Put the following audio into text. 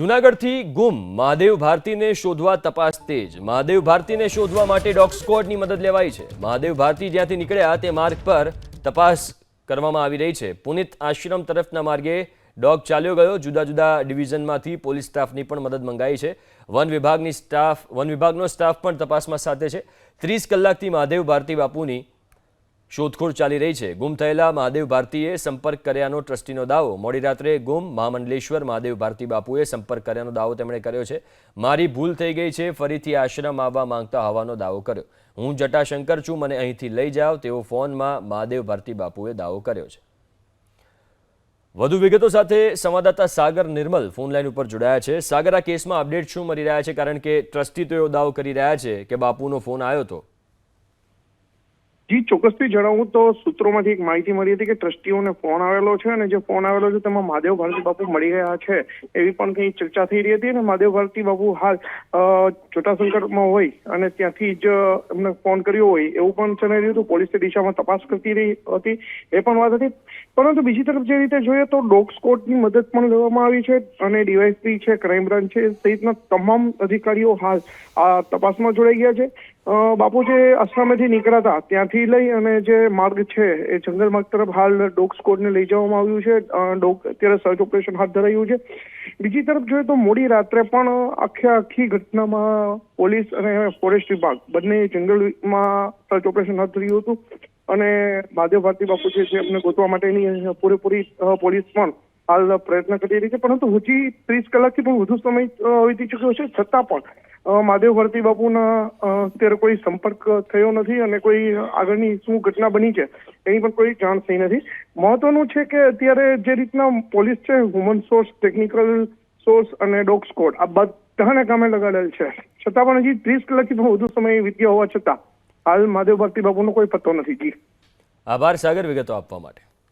જૂનાગઢથી ગુમ મહાદેવ ભારતીને શોધવા તપાસ તેજ. મહાદેવ ભારતીને શોધવા માટે ડોગ સ્કોડની મદદ લેવાઈ છે. મહાદેવ ભારતી જ્યાંથી નીકળ્યા તે માર્ગ પર તપાસ કરવામાં આવી રહી છે. પુનિત આશ્રમ તરફના માર્ગે ડોગ ચાલ્યો ગયો. જુદા જુદા ડિવિઝનમાંથી પોલીસ સ્ટાફની પણ મદદ મંગાઈ છે. વન વિભાગની સ્ટાફ, વન વિભાગનો સ્ટાફ પણ તપાસમાં સાથે છે. ત્રીસ કલાકથી મહાદેવ ભારતી બાપુની શોધખોળ ચાલી રહી છે. ગુમ થયેલા મહાદેવ ભારતીએ સંપર્ક કર્યાનો ટ્રસ્ટીનો દાવો. મોડી રાત્રે ગુમ મહામંડલેશ્વર મહાદેવ ભારતી બાપુએ સંપર્ક કર્યાનો દાવો તેમણે કર્યો છે. મારી ભૂલ થઈ ગઈ છે, ફરીથી આશ્રમ આવવા માંગતા હોવાનો દાવો કર્યો. હું જટાશંકર છું, મને અહીંથી લઈ જાઓ તેવો ફોનમાં મહાદેવ ભારતી બાપુએ દાવો કર્યો છે. વધુ વિગતો સાથે સંવાદદાતા સાગર નિર્મલ ફોન લાઈન ઉપર જોડાયા છે. સાગર, આ કેસમાં અપડેટ શું મળી રહ્યા છે? કારણ કે ટ્રસ્ટી તો એવો દાવો કરી રહ્યા છે કે બાપુનો ફોન આવ્યો હતો જી, ચોક્કસથી જણાવું તો સૂત્રોમાંથી એક માહિતી મળી હતી કે ટ્રસ્ટીઓને ફોન આવેલો છે અને જે ફોન આવેલો છે તેમાં મહાદેવ ભારતી બાપુ મળી ગયા છે એવી પણ કંઈ ચર્ચા થઈ રહી હતી અને મહાદેવ ભારતી બાપુ હાલ ચોટાશંકરમાં હોય અને ત્યાંથી જ એમને ફોન કર્યો હોય એવું પણ જણાઈ રહ્યું હતું. પોલીસે દિશામાં તપાસ કરતી રહી હતી, એ પણ વાત હતી. પરંતુ બીજી તરફ જે રીતે જોઈએ તો ડોગ કોર્ટની મદદ પણ લેવામાં આવી છે અને ડીવાયસપી છે, ક્રાઇમ બ્રાન્ચ છે સહિતના તમામ અધિકારીઓ હાલ આ તપાસમાં જોડાઈ ગયા છે. બાપુ જે આસામેથી નીકળ્યા હતા ત્યાંથી લઈ અને જે માર્ગ છે, એ જંગલ માર્ગ તરફ હાલ ડોગ સ્કોડને લઈ જવામાં આવ્યું છે. ડોગ અત્યારે સર્ચ ઓપરેશન હાથ ધરાયું છે. બીજી તરફ જોઈએ તો મોડી રાત્રે પણ આખે આખી ઘટનામાં પોલીસ અને ફોરેસ્ટ વિભાગ બંને જંગલમાં સર્ચ ઓપરેશન હાથ ધર્યું હતું. અને મહાદેવ ભારતી બાપુ છે જે એમને ગોતવા માટેની પૂરેપૂરી પોલીસ પણ હાલ પ્રયત્ન કરી રહી છે. પરંતુ હજી ત્રીસ કલાકથી પણ વધુ સમય વીતી ચૂક્યો છે. છતાં પણ મહાદેવ ભારતી બાપુના અત્યારે કોઈ સંપર્ક થયો નથી અને કોઈ આગળની શું ઘટના બની છે, એની પણ કોઈ જાણ થઈ નથી. મહત્વનું છે કે અત્યારે જે રીતના પોલીસ છે હ્યુમન સોર્સ ટેકનિકલ સોર્સ અને ડોગ સ્કોડ આ બધાને કામે લગાડેલ છે. છતાં પણ હજી ત્રીસ કલાકથી પણ વધુ સમય વીત્યા હોવા છતાં, હાલ મહાદેવ ભારતી બાપુનો કોઈ પત્તો નથી જી. આભાર, સાગર, વિગતો આપવા માટે.